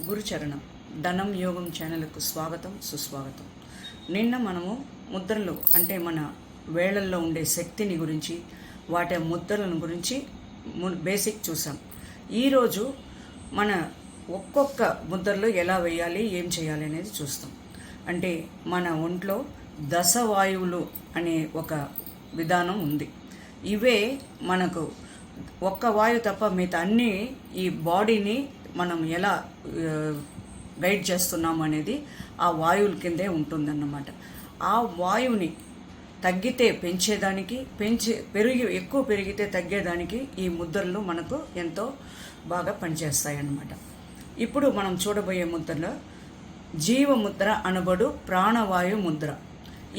గురుచరణం. ధనం యోగం ఛానల్కు స్వాగతం సుస్వాగతం. నిన్న మనము ముద్రలు అంటే మన వేళల్లో ఉండే శక్తిని గురించి వాటి ముద్రలను గురించి ము- బేసిక్ చూసాం. ఈరోజు మన ఒక్కొక్క ముద్రలో ఎలా వేయాలి ఏం చేయాలి అనేది చూస్తాం. అంటే మన ఒంట్లో దశవాయువులు అనే ఒక విధానం ఉంది. ఇవే మనకు ఒక్క వాయువు తప్ప మిగతా అన్ని ఈ బాడీని మనం ఎలా వెయిట్ గైడ్ అనేది ఆ వాయువుల కిందే ఉంటుందన్నమాట. ఆ వాయువుని తగ్గితే పెంచేదానికి పెంచే పెరిగి ఎక్కువ పెరిగితే తగ్గేదానికి ఈ ముద్రలు మనకు ఎంతో బాగా పనిచేస్తాయి అన్నమాట ఇప్పుడు మనం చూడబోయే ముద్రలో జీవముద్ర అనబడు ప్రాణవాయు ముద్ర.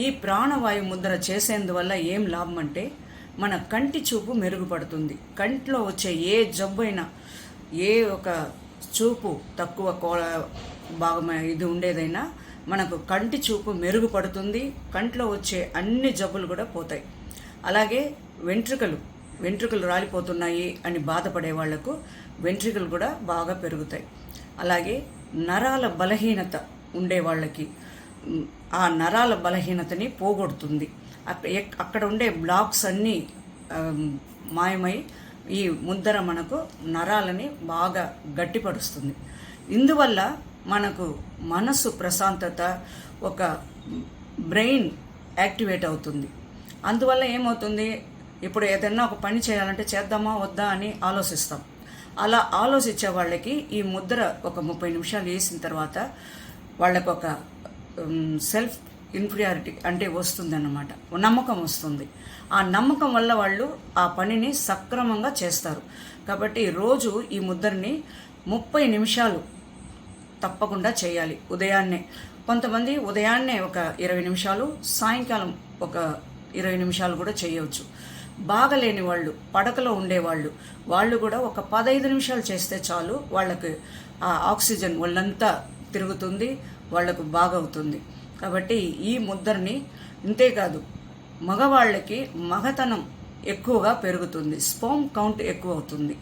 ఈ ప్రాణవాయు ముద్ర చేసేందువల్ల ఏం లాభం అంటే మన కంటి చూపు మెరుగుపడుతుంది. కంటిలో వచ్చే ఏ జబ్బైనా ఏ ఒక చూపు తక్కువ కోల భాగం ఇది ఉండేదైనా మనకు కంటి చూపు మెరుగుపడుతుంది కంట్లో వచ్చే అన్ని జబ్బులు కూడా పోతాయి. అలాగే వెంట్రుకలు వెంట్రుకలు రాలిపోతున్నాయి అని బాధపడే వాళ్ళకు వెంట్రుకలు కూడా బాగా పెరుగుతాయి. అలాగే నరాల బలహీనత ఉండే వాళ్ళకి ఆ నరాల బలహీనతని పోగొడుతుంది. అక్కడ ఉండే బ్లాక్స్ అన్నీ మాయమై ఈ ముద్దర మనకు నరాలని బాగా గట్టిపరుస్తుంది. ఇందువల్ల మనకు మనసు ప్రశాంతత ఒక బ్రెయిన్ యాక్టివేట్ అవుతుంది. అందువల్ల ఏమవుతుంది? ఇప్పుడు ఏదైనా ఒక పని చేయాలంటే చేద్దామా వద్దా అని ఆలోచిస్తాం. అలా ఆలోచించే వాళ్ళకి ఈ ముద్ర ఒక ముప్పై నిమిషాలు వేసిన తర్వాత వాళ్ళకు ఒక సెల్ఫ్ ఇన్ఫీరియారిటీ అంటే వస్తుందన్నమాట. నమ్మకం వస్తుంది. ఆ నమ్మకం వల్ల వాళ్ళు ఆ పనిని సక్రమంగా చేస్తారు. కాబట్టి రోజు ఈ ముద్రని ముప్పై నిమిషాలు తప్పకుండా చేయాలి ఉదయాన్నే. కొంతమంది ఉదయాన్నే ఒక ఇరవై నిమిషాలు సాయంకాలం ఒక ఇరవై నిమిషాలు కూడా చేయవచ్చు. బాగలేని వాళ్ళు పడకలో ఉండేవాళ్ళు వాళ్ళు కూడా ఒక పదహైదు నిమిషాలు చేస్తే చాలు వాళ్ళకి ఆ ఆక్సిజన్ వాళ్ళంతా తిరుగుతుంది వాళ్ళకు బాగవుతుంది. కాబట్టి ఈ ముద్రని ఇంతేకాదు మగవాళ్ళకి మగతనం ఎక్కువగా పెరుగుతుంది స్పోమ్ కౌంట్ ఎక్కువ అవుతుంది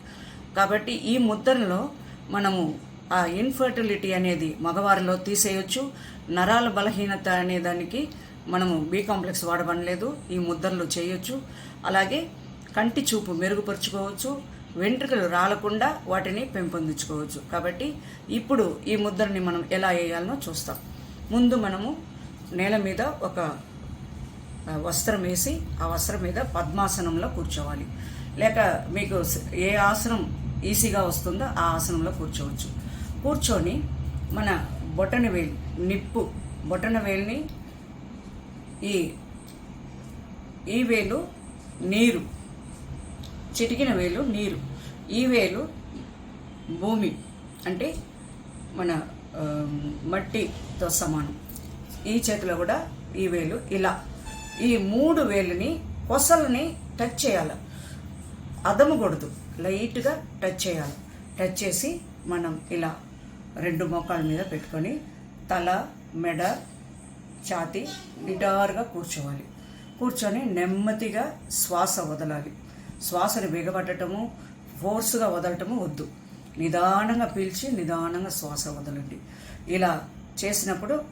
కాబట్టి ఈ ముద్రలో మనము ఆ ఇన్ఫర్టిలిటీ అనేది మగవారిలో తీసేయొచ్చు నరాల బలహీనత అనే దానికి మనము బి కాంప్లెక్స్ వాడబడలేదు ఈ ముద్రలు చేయొచ్చు. అలాగే కంటి చూపు మెరుగుపరుచుకోవచ్చు వెంట్రుకలు రాలకుండా వాటిని పెంపొందించుకోవచ్చు. కాబట్టి ఇప్పుడు ఈ ముద్రని మనం ఎలా వేయాలనో చూస్తాం. ముందు మనము నేల మీద ఒక వస్త్రం వేసి ఆ వస్త్రం మీద పద్మాసనంలో కూర్చోవాలి. లేక మీకు ఏ ఆసనం ఈజీగా వస్తుందో ఆ ఆసనంలో కూర్చోవచ్చు. కూర్చొని మన బొటన వేలు నిప్పు బొటన వేలుని ఈ ఈ వేలు నీరు చిటికిన వేలు నీరు. ఈ వేలు భూమి అంటే మన మట్టితో సమానం. ఈ చేతిలో కూడా ఈ వేలు ఇలా. ఈ మూడు వేలుని కొసలని టచ్ చేయాలి. అదమకూడదు లైట్గా టచ్ చేయాలి. టచ్ చేసి మనం ఇలా రెండు మోకాల మీద పెట్టుకొని తల మెడ ఛాతి నిటారుగా కూర్చోవాలి. కూర్చొని నెమ్మదిగా శ్వాస వదలాలి. శ్వాసను బిగబట్టడము ఫోర్స్గా వదలటము వద్దు. నిదానంగా పీల్చి నిదానంగా శ్వాస వదలండి. ఇలా చేసినప్పుడు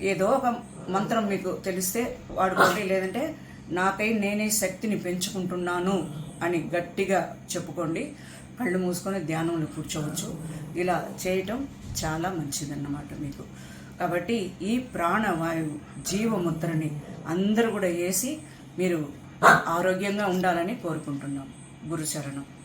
ఏదో ఒక మంత్రం మీకు తెలిస్తే వాడుకోండి. లేదంటే నాకై నేనే శక్తిని పెంచుకుంటున్నాను అని గట్టిగా చెప్పుకోండి. కళ్ళు మూసుకొని ధ్యానంలో కూర్చోవచ్చు. ఇలా చేయటం చాలా మంచిదన్నమాట మీకు. కాబట్టి ఈ ప్రాణవాయువు జీవముద్రని అందరూ కూడా వేసి మీరు ఆరోగ్యంగా ఉండాలని కోరుకుంటున్నాం. గురుచరణం